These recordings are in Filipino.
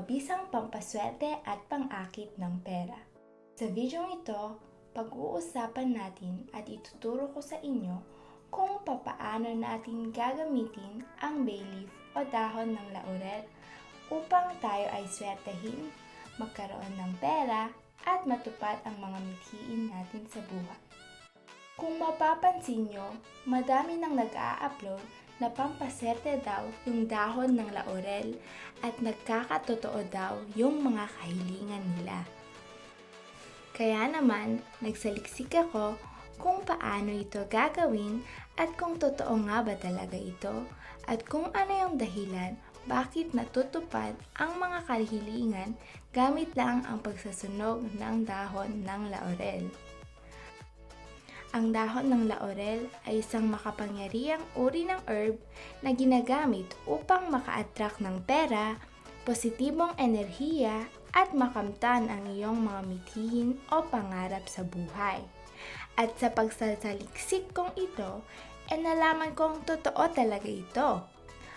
mabisang pampaswerte at pang-akit ng pera. Sa video ito, pag-uusapan natin at ituturo ko sa inyo kung papaano natin gagamitin ang bay leaf o dahon ng laurel upang tayo ay swertehin, magkaroon ng pera at matupad ang mga mithiin natin sa buhay. Kung mapapansin nyo, madami nang nag-a-upload na pampaserte daw yung dahon ng laurel at nagkakatotoo daw yung mga kahilingan nila. Kaya naman, nagsaliksik ako kung paano ito gagawin at kung totoo nga ba talaga ito at kung ano yung dahilan bakit natutupad ang mga kahilingan gamit lang ang pagsasunog ng dahon ng laurel. Ang dahon ng laurel ay isang makapangyarihang uri ng herb na ginagamit upang maka-attract ng pera, positibong enerhiya at makamtan ang iyong mga mithihin o pangarap sa buhay. At sa pagsasaliksik kong ito, e nalaman kong totoo talaga ito.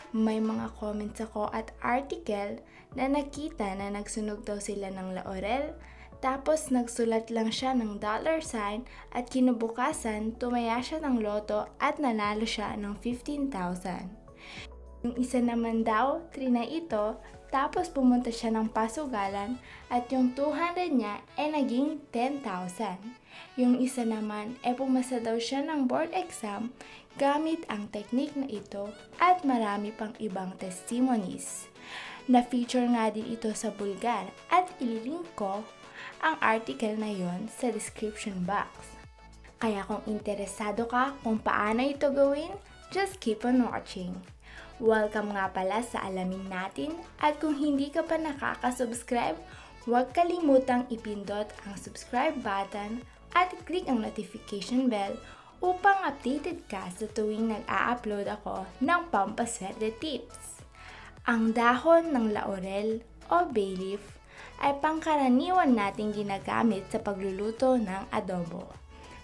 May mga comments ako at article na nakita na nagsunog daw sila ng laurel tapos nagsulat lang siya ng dollar sign at kinubukasan tumaya siya ng loto at nanalo siya ng 15,000. Yung isa naman daw, trina ito, tapos pumunta siya ng pasugalan at yung 200 niya ay naging 10,000. Yung isa naman ay pumasa daw siya ng board exam gamit ang teknik na ito at marami pang ibang testimonies. Na-feature nga din ito sa Bulgar at ililink ko ang article na yon sa description box. Kaya kung interesado ka kung paano ito gawin, just keep on watching. Welcome nga pala sa alamin natin at kung hindi ka pa nakaka-subscribe, huwag kalimutang ipindot ang subscribe button at click ang notification bell upang updated ka sa tuwing nag-a-upload ako ng pampaswerte tips. Ang dahon ng laurel o bay leaf ay pangkaraniwan nating ginagamit sa pagluluto ng adobo.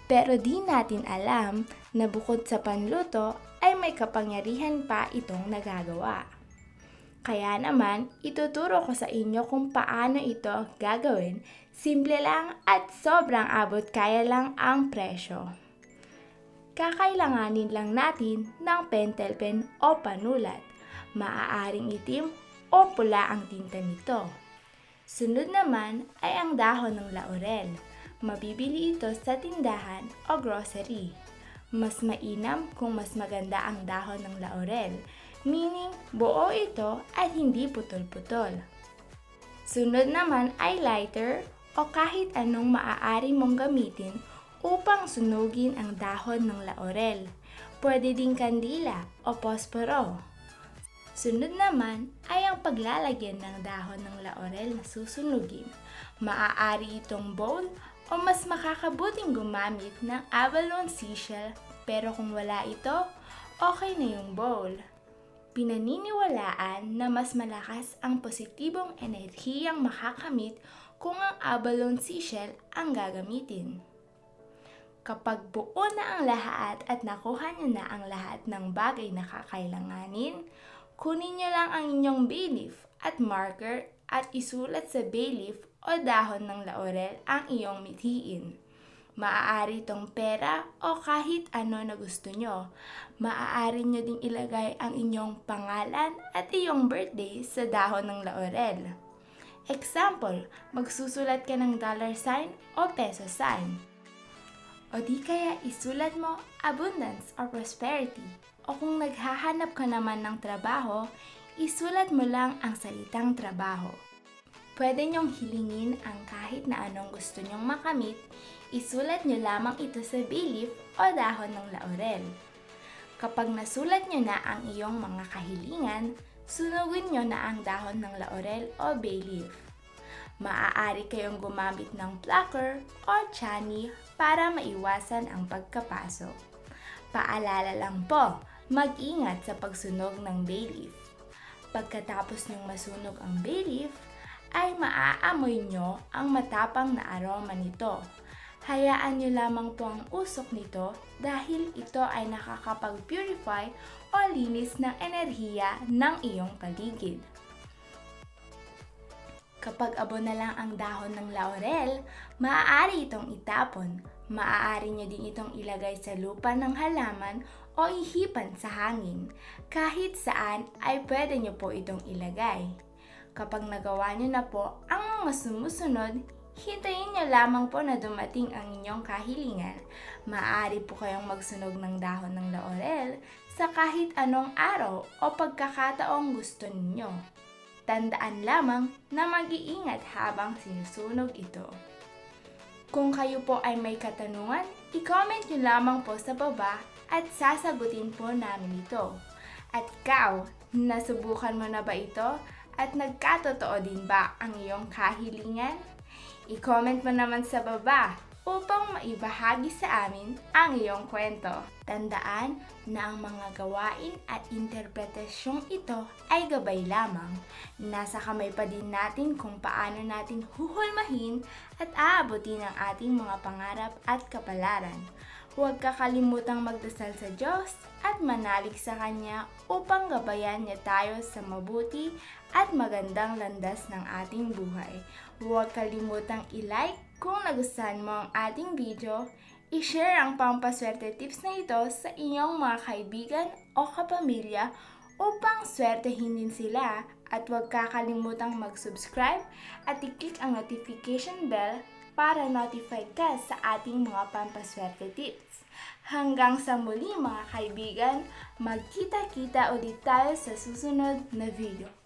Pero di natin alam na bukod sa panluto ay may kapangyarihan pa itong nagagawa. Kaya naman, ituturo ko sa inyo kung paano ito gagawin. Simple lang at sobrang abot kaya lang ang presyo. Kakailanganin lang natin ng pentel pen o panulat. Maaaring itim o pula ang tinta nito. Sunod naman ay ang dahon ng laurel. Mabibili ito sa tindahan o grocery. Mas mainam kung mas maganda ang dahon ng laurel, meaning buo ito at hindi putol-putol. Sunod naman ay lighter o kahit anong maaari mong gamitin upang sunugin ang dahon ng laurel. Pwede ding kandila o posporo. Sunod naman ay ang paglalagyan ng dahon ng laurel na susunugin. Maaari itong bowl o mas makakabuting gumamit ng abalone seashell pero kung wala ito, okay na yung bowl. Pinaniniwalaan na mas malakas ang positibong enerhiyang makakamit kung ang abalone seashell ang gagamitin. Kapag buo na ang lahat at nakuha niyo na ang lahat ng bagay na kakailanganin, Kunin niyo lang ang inyong bay leaf at marker at isulat sa bay leaf o dahon ng laurel ang iyong mithiin. Maaari itong pera o kahit ano na gusto nyo. Maaari nyo ding ilagay ang inyong pangalan at iyong birthday sa dahon ng laurel. Example, magsusulat ka ng dollar sign o peso sign. O di kaya isulat mo abundance or prosperity o kung naghahanap ka naman ng trabaho, isulat mo lang ang salitang trabaho. Pwede niyong hilingin ang kahit na anong gusto niyong makamit, isulat niyo lamang ito sa bilif o dahon ng laurel. Kapag nasulat niyo na ang iyong mga kahilingan, sunugin niyo na ang dahon ng laurel o bay leaf. Maaari kayong gumamit ng plucker o chani para maiwasan ang pagkapasok. Paalala lang po, Mag-ingat sa pagsunog ng bay leaf. Pagkatapos niyong masunog ang bay leaf, ay maaamoy nyo ang matapang na aroma nito. Hayaan nyo lamang po ang usok nito dahil ito ay nakakapag-purify o linis ng enerhiya ng iyong paligid. Kapag abo na lang ang dahon ng laurel, maaari itong itapon. Maaari niyo din itong ilagay sa lupa ng halaman o ihipan sa hangin. Kahit saan ay pwede niyo po itong ilagay. Kapag nagawa niyo na po ang mga sumusunod, hintayin niyo lamang po na dumating ang inyong kahilingan. Maaari po kayong magsunog ng dahon ng laurel sa kahit anong araw o pagkakataong gusto ninyo. Tandaan lamang na mag-iingat habang sinusunog ito. Kung kayo po ay may katanungan, i-comment nyo lamang po sa baba at sasagutin po namin ito. At ikaw, nasubukan mo na ba ito? At nagkatotoo din ba ang iyong kahilingan? I-comment mo naman sa baba upang maibahagi sa amin ang iyong kwento. Tandaan na ang mga gawain at interpretasyong ito ay gabay lamang. Nasa kamay pa din natin kung paano natin huhulmahin at aabutin ang ating mga pangarap at kapalaran. Huwag kakalimutang magdasal sa Diyos at manalig sa Kanya upang gabayan niya tayo sa mabuti at magandang landas ng ating buhay. Huwag kalimutang i-like kung nagustuhan mo ang ating video, i-share ang pampaswerte tips na ito sa inyong mga kaibigan o kapamilya upang swertehin din sila at huwag kakalimutang mag-subscribe at i-click ang notification bell para notified ka sa ating mga pampaswerte tips. Hanggang sa muli mga kaibigan, magkita-kita ulit tayo sa susunod na video.